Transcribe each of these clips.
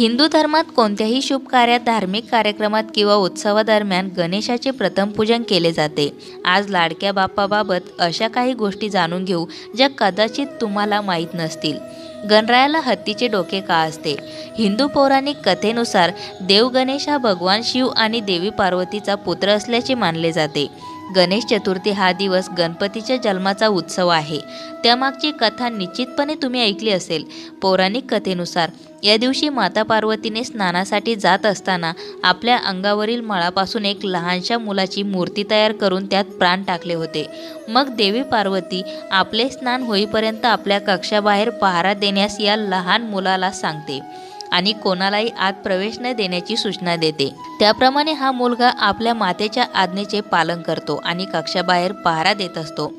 हिंदू धर्मात कोणत्याही शुभ कार्यात धार्मिक कार्यक्रमात किंवा उत्सवादरम्यान गणेशाचे प्रथम पूजन केले जाते. आज लाडक्या बाप्पाबाबत अशा काही गोष्टी जाणून घेऊ ज्या कदाचित तुम्हाला माहीत नसतील. गणरायाला हत्तीचे डोके का असते? हिंदू पौराणिक कथेनुसार देव गणेश हा भगवान शिव आणि देवी पार्वतीचा पुत्र असल्याचे मानले जाते. गणेश चतुर्थी हा दिवस गणपतीच्या जन्माचा उत्सव आहे. त्यामागची कथा निश्चितपणे तुम्ही ऐकली असेल. पौराणिक कथेनुसार या दिवशी माता पार्वतीने स्नानासाठी जात असताना आपल्या अंगावरील मळापासून एक लहानशा मुलाची मूर्ती तयार करून त्यात प्राण टाकले होते. मग देवी पार्वती आपले स्नान होईपर्यंत आपल्या कक्षाबाहेर पहारा देण्यास या लहान मुलाला सांगते. आणि कोणालाही आत प्रवेश न देण्याची सूचना देते. त्याप्रमाणे हा मुलगा आपल्या मातेच्या आज्ञेचे पालन करतो आणि कक्षाबाहेर पहारा देत असतो.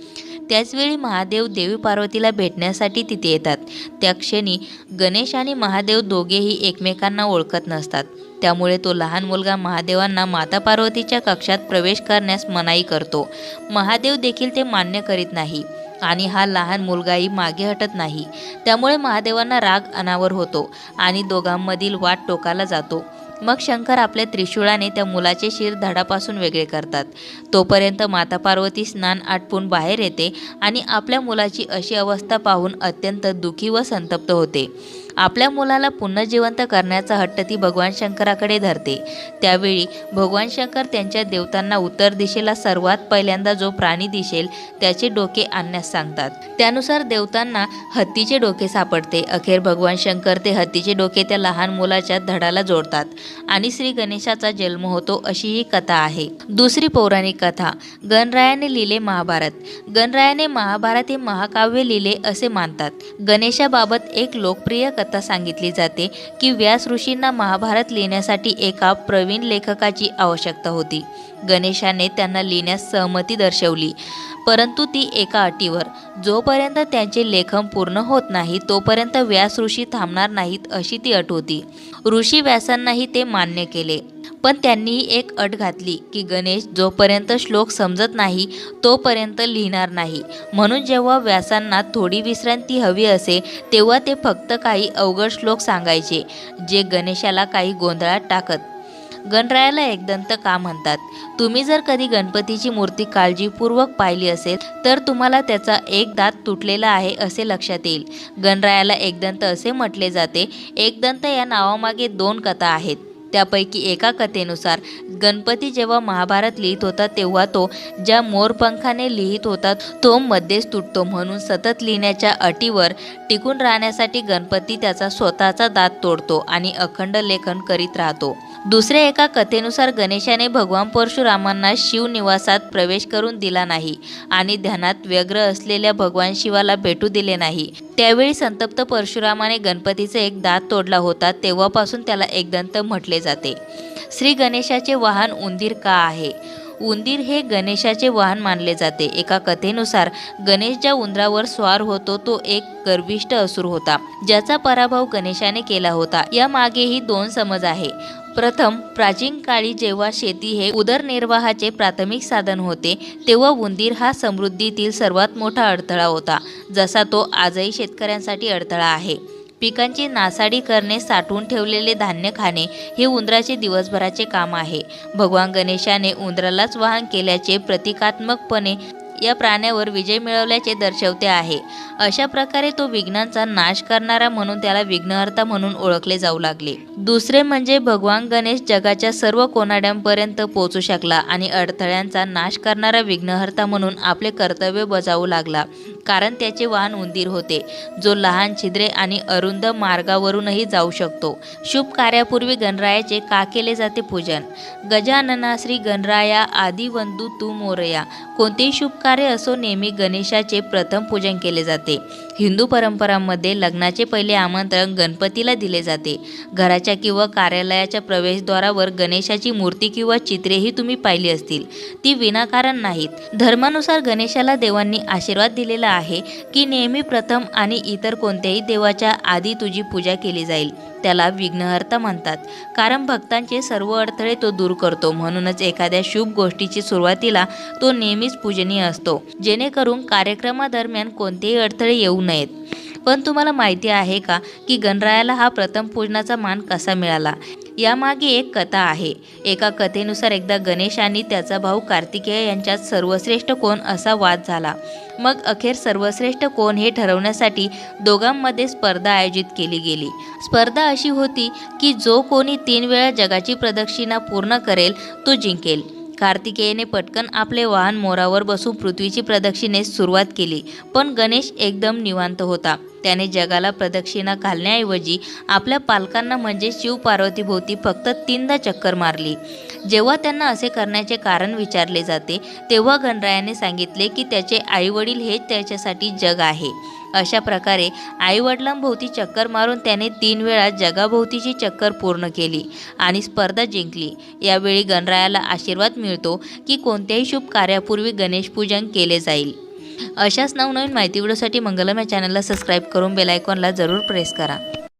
त्याचवेळी महादेव देवी पार्वतीला भेटण्यासाठी तिथे येतात. त्या क्षणी गणेश आणि महादेव दोघेही एकमेकांना ओळखत नसतात. त्यामुळे तो लहान मुलगा महादेवांना माता पार्वतीच्या कक्षात प्रवेश करण्यास मनाई करतो. महादेव देखील ते मान्य करीत नाही. आणि हा लहान मुलगाही मागे हटत नाही. त्यामुळे महादेवांना राग अनावर होतो आणि दोघांमधील वाट टोकाला जातो. मग शंकर आपल्या त्रिशूळाने त्या मुलाचे शिर धडापासून वेगळे करतात. तोपर्यंत माता पार्वती स्नान आटपून बाहेर येते आणि आपल्या मुलाची अशी अवस्था पाहून अत्यंत दुःखी व संतप्त होते. आपल्या मुलाला पुन्हा जिवंत करण्याचा हट्ट ती भगवान शंकराकडे धरते. त्यावेळी भगवान शंकर त्यांच्या देवतांना उत्तर दिशेला सर्वात पहिल्यांदा जो प्राणी दिसेल त्याचे डोके आणण्यास सांगतात. त्यानुसार देवतांना हत्तीचे डोके सापडते. अखेर भगवान शंकर ते हत्तीचे डोके त्या लहान मुलाच्या धडाला जोडतात आणि श्री गणेशाचा जन्म होतो अशी ही कथा आहे. दुसरी पौराणिक कथा गणरायाने लिहिले महाभारत. गणरायाने महाभारत हे महाकाव्य लिहिले असे मानतात. गणेशाबाबत एक लोकप्रिय कथा सांगितली जाते की व्यास ऋषींना महाभारत लिहिण्यासाठी एका प्रवीण लेखकाची आवश्यकता होती. गणेशाने त्यांना लिहिण्यास सहमती दर्शवली. परंतु ती एका अटीवर. जोपर्यंत त्यांचे लेखन पूर्ण होत नाही तोपर्यंत व्यास ऋषी थांबणार नाहीत अशी ती अट होती. ऋषी व्यासांनाही ते मान्य केले. पण त्यांनीही एक अट घातली की गणेश जोपर्यंत श्लोक समजत नाही तोपर्यंत लिहिणार नाही. म्हणून जेव्हा व्यासांना थोडी विश्रांती हवी असे तेव्हा ते फक्त काही अवघड श्लोक सांगायचे जे गणेशाला काही गोंधळात टाकत. गणरायाला एकदंत का म्हणतात? तुम्ही जर कधी गणपतीची मूर्ती काळजीपूर्वक पाहिली असेल तर तुम्हाला त्याचा एक दात तुटलेला आहे असे लक्षात येईल. गणरायाला एकदंत असे म्हटले जाते एकदंत या नावामागे दोन कथा आहेत. त्यापैकी एका कथेनुसार गणपती जेव्हा महाभारत लिहित होता तेव्हा तो ज्या मोरपंखाने लिहित होता तो मध्येच तुटतो. म्हणून सतत लिहिण्याच्या अटीवर टिकून राहण्यासाठी गणपती त्याचा स्वतःचा दात तोडतो आणि अखंड लेखन करीत राहतो. दुसऱ्या एका कथेनुसार गणेशाने भगवान परशुरामांना शिवनिवासात प्रवेश करून दिला नाही आणि ध्यानात व्यग्र असलेल्या भगवान शिवाला भेटू दिले नाही. त्यावेळी संतप्त परशुरामाने गणपतीचा एक दात तोडला होता तेव्हापासून त्याला एकदंत म्हटले जाते. श्री गणेशाचे वाहन उंदीर का आहे उंदीर हे गणेशाचे वाहन मानले जाते. एका कथेनुसार गणेश ज्या उंदरावर स्वार होतो तो एक गर्विष्ठ असुर होता ज्याचा पराभव गणेशाने केला होता. या मागेही दोन समज आहे. प्रथम प्राचीन काळी जेव्हा शेती हे उदरनिर्वाहाचे प्राथमिक साधन होते तेव्हा उंदीर हा समृद्धीतील सर्वात मोठा अडथळा होता जसा तो आजही शेतकऱ्यांसाठी अडथळा आहे. पिकांची नासाडी करणे साठवून ठेवलेले धान्य खाणे हे उंदराचे दिवसभराचे काम आहे. भगवान गणेशाने उंदरालाच वाहन केल्याचे प्रतिकात्मकपणे या प्राण्यावर विजय मिळवल्याचे दर्शवते आहे. अशा प्रकारे तो विघ्नांचा नाश करणारा म्हणून त्याला विघ्नहर्ता म्हणून ओळखले जाऊ लागले. दुसरे म्हणजे भगवान गणेश जगाच्या सर्व कोनाड्यांपर्यंत पोहोचू शकला आणि अडथळ्यांचा नाश करणारा विघ्नहर्ता म्हणून आपले कर्तव्य बजावू लागला. कारण त्याचे वाहन उंदीर होते जो लहान छिद्रे आणि अरुंद मार्गावरूनही जाऊ शकतो. शुभ कार्यापूर्वी गणरायाचे का केले जाते पूजन? गजानना श्री गणराया आदी तू मोरया. कोणतेही शुभ कार्य असो नेहमी गणेशाचे प्रथम पूजन केले जाते. tiệc हिंदू परंपरांमध्ये लग्नाचे पहिले आमंत्रण गणपतीला दिले जाते. घराच्या किंवा कार्यालयाच्या प्रवेशद्वारावर गणेशाची मूर्ती किंवा चित्रेही तुम्ही पाहिली असतील. ती विनाकारण नाहीत. धर्मानुसार गणेशाला देवांनी आशीर्वाद दिलेला आहे की नेहमी प्रथम आणि इतर कोणत्याही देवाच्या आधी तुझी पूजा केली जाईल. त्याला विघ्नहर्ता म्हणतात. कारण भक्तांचे सर्व अडथळे तो दूर करतो. म्हणूनच एखाद्या शुभ गोष्टीची सुरुवातीला तो नेहमीच पूजनीय असतो. जेणेकरून कार्यक्रमादरम्यान कोणतेही अडथळे येऊ नयेत. पण तुम्हाला माहिती आहे का की गणरायाला हा प्रथम पूजनाचा मान कसा मिळाला? यामागे एक कथा आहे. एका कथेनुसार एकदा गणेश आणि त्याचा भाऊ कार्तिकेय यांच्यात सर्वश्रेष्ठ कोण असा वाद झाला. मग अखेर सर्वश्रेष्ठ कोण हे ठरवण्यासाठी दोघांमध्ये स्पर्धा आयोजित केली गेली. स्पर्धा अशी होती की जो कोणी तीन वेळा जगाची प्रदक्षिणा पूर्ण करेल तो जिंकेल. कार्तिकेयने पटकन आपले वाहन मोरावर बसून पृथ्वीची प्रदक्षिणेस सुरुवात केली. पण गणेश एकदम निवांत होता. त्याने जगाला प्रदक्षिणा घालण्याऐवजी आपल्या पालकांना म्हणजे शिव पार्वतीभोवती फक्त तीनदा चक्कर मारली. जेव्हा त्यांना असे करण्याचे कारण विचारले जाते तेव्हा गणरायाने सांगितले की त्याचे आईवडील हेच त्याच्यासाठी जग आहे. अशा प्रकारे आईवडिलांभोवती चक्कर मारून त्याने तीन वेळा जगाभोवतीची चक्कर पूर्ण केली आणि स्पर्धा जिंकली. यावेळी गणरायाला आशीर्वाद मिळतो की कोणत्याही शुभ कार्यापूर्वी गणेशपूजन केले जाईल. अशाच नवनवीन माहिती व्हिडिओसाठी मंगलम या चॅनलला सबस्क्राईब करून बेलायकॉनला जरूर प्रेस करा.